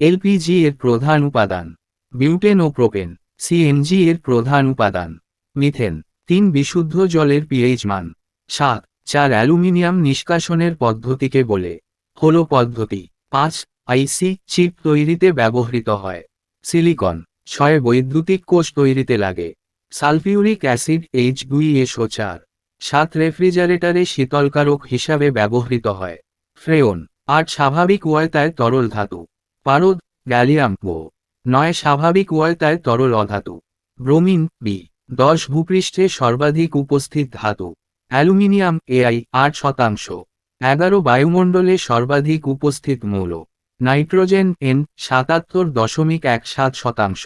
LPG এর প্রধান উপাদান। বিউটেন ও প্রোপেন। সিএনজি এর প্রধান উপাদান। মিথেন। তিন বিশুদ্ধ জলের পিএইচ মান। সাত, চার অ্যালুমিনিয়াম নিষ্কাশনের পদ্ধতিকে বলে। হল পদ্ধতি। পাঁচ, আইসি চিপ তৈরিতে ব্যবহৃত হয়। সিলিকন। ছয় বৈদ্যুতিক কোষ তৈরিতে লাগে। সালফিউরিক অ্যাসিড এইচ দুই এসও চার। সাত রেফ্রিজারেটরে শীতলকারক হিসাবে ব্যবহৃত হয়। ফ্রেয়ন। আট স্বাভাবিক ওয়তায় তরল ধাতু। পারদ, গ্যালিয়াম ও নয় স্বাভাবিক ওয়তায় তরল অধাতু ব্রোমিন বি দশ ভূপৃষ্ঠে সর্বাধিক উপস্থিত ধাতু। অ্যালুমিনিয়াম এআই আট শতাংশ। এগারো বায়ুমণ্ডলে সর্বাধিক উপস্থিত মৌল। নাইট্রোজেন এন সাতাত্তর দশমিক এক সাত শতাংশ।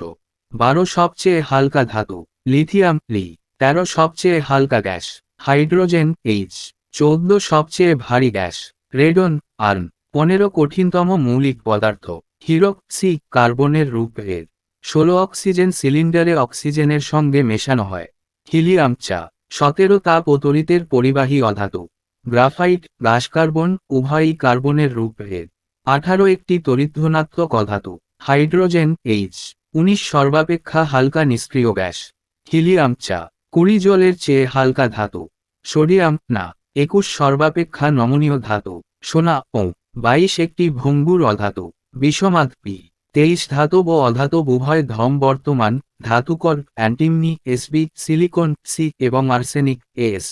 বারো সবচেয়ে হালকা ধাতু। লিথিয়াম লি তেরো সবচেয়ে হালকা গ্যাস। হাইড্রোজেন এইচ চৌদ্দ সবচেয়ে ভারী গ্যাস। রেডন, আর্ন, পনেরো কঠিনতম মৌলিক পদার্থ। হিরক সি কার্বনের রূপের ষোলো অক্সিজেন সিলিন্ডারে অক্সিজেনের সঙ্গে মেশানো হয়। হিলিয়াম চা, সতেরো তাপ ও তরিতের পরিবাহী অধাতু। গ্রাফাইট গাস কার্বন উভয়ই কার্বনের রূপভেদ আঠারো একটি তরিধনাত্মক অধাতু, হাইড্রোজেন এইচ উনিশ সর্বাপেক্ষা হালকা নিষ্ক্রিয় গ্যাস। হিলিয়াম চা, কুড়ি জলের চেয়ে হালকা ধাতু। সোডিয়াম, না, একুশ সর্বাপেক্ষা নমনীয় ধাতু। সোনা, ও, বাইশ একটি ভঙ্গুর অধাতু। বিষমাদ পি, তেইশ ধাতব ও অধাতব উভয় ধম বর্তমান, ধাতুকর, antimony, S B, silicon, C এবং আর্সেনিক এস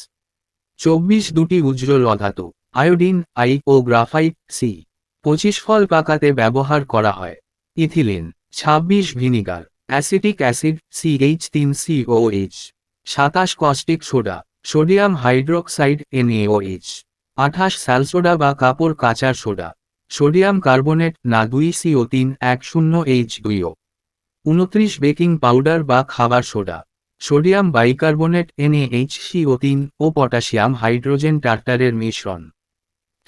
চব্বিশ দুটি উজ্জ্বল অধাতু, আয়োডিন, আই ও গ্রাফাইট, সি। পঁচিশ ফল পাকাতে ব্যবহার করা হয়। ইথিলিন, ছাব্বিশ ভিনিগার, অ্যাসিটিক অ্যাসিড সিএইচ তিন সিওএইচ সাতাশ caustic soda, sodium hydroxide NAOH আঠাশ স্যালসোডা বা কাপড় কাঁচার সোডা। সোডিয়াম কার্বনেট না দুই সিও তিন এক শূন্য এইচ দুইও উনত্রিশ বেকিং পাউডার বা খাবার soda. Sodium bicarbonate NH CO তিন ও পটাশিয়াম হাইড্রোজেন টার্টারের মিশ্রণ।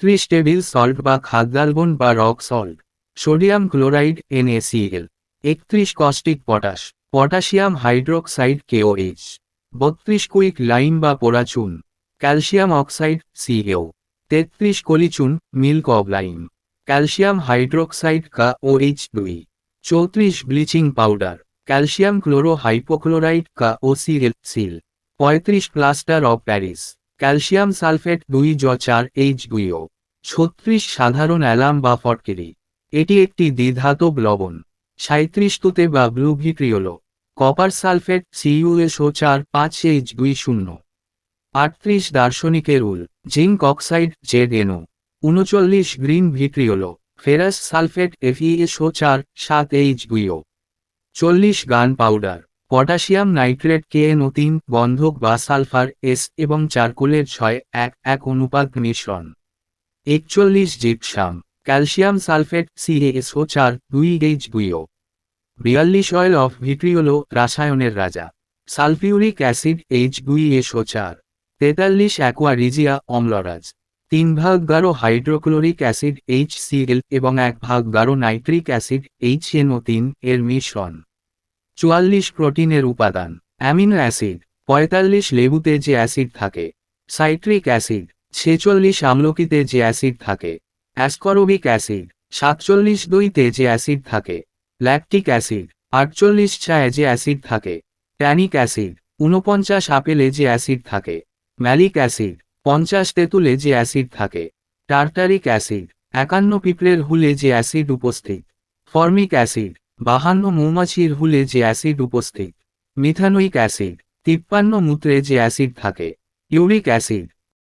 ত্রিশ টেবিল সল্ট বা খাদ্যালবন বা rock salt. Sodium chloride NACL. একত্রিশ caustic potash. Potassium hydroxide KOH. বত্রিশ কুইক লাইম বা পোড়াচুন ক্যালসিয়াম অক্সাইড সিএও তেত্রিশ কলিচুন milk of lime. Calcium hydroxide কা ওএইচ দুই চৌত্রিশ bleaching powder, calcium chloro hypochloride কা ও সিএল সিল পঁয়ত্রিশ plaster of Paris, calcium sulphate দুই জ চার এইচ দুইও ছত্রিশ সাধারণ অ্যালাম বা ফটকেরি। এটি একটি দ্বিধাতব লবণ সাঁত্রিশ তুতে বা blue vitriol copper sulphate CUSO চার পাঁচ এইচ দুই শূন্য। আটত্রিশ দার্শনিকের wool, zinc oxide Z NO উনচল্লিশ green vitriol, ferrous sulphate FESO চার, সাত এইচ গুইও। চল্লিশ গান পাউডার, পটাশিয়াম নাইট্রেট কেএনও তিন, বন্ধক বা সালফার এস এবং চারকোলের ছয়, এক এক অনুপাত মিশ্রণ। একচল্লিশ জিপসাম, ক্যালসিয়াম সালফেট সিএসও চার, দুই এইচ গুইও। বিয়াল্লিশ অয়েল অফ ভিট্রিওলো, রাসায়নের রাজা। সালফিউরিক অ্যাসিড এইচ দুই এসও চার। তেতাল্লিশ অ্যাকোয়া রিজিয়া অম্লরাজ। তিন ভাগ গাঢ় হাইড্রোক্লোরিক অ্যাসিড এইচ সিএল এবং এক ভাগ গাঢ় নাইট্রিক অ্যাসিড এইচ এনও তিন এর মিশ্রণ। চুয়াল্লিশ প্রোটিনের উপাদান। Amino acid. পঁয়তাল্লিশ লেবুতে যে অ্যাসিড থাকে। Citric acid. ছেচল্লিশ আমলকিতে যে অ্যাসিড থাকে। Ascorbic acid. সাতচল্লিশ দইতে যে অ্যাসিড থাকে। Lactic acid. আটচল্লিশ চায়ে যে অ্যাসিড থাকে। Tannic acid. ঊনপঞ্চাশ আপেলে যে অ্যাসিড থাকে। Malic acid. পঞ্চাশ তেঁতুলে যে অ্যাসিড থাকে। টার্টারিক অ্যাসিড, একান্ন পিঁপড়ের হুলে যে অ্যাসিড উপস্থিত। ফর্মিক অ্যাসিড, বাহান্ন মৌমাছির হুলে যে অ্যাসিড উপস্থিত। মিথানোইক অ্যাসিড, তিপ্পান্ন মূত্রে যে অ্যাসিড থাকে। Uric acid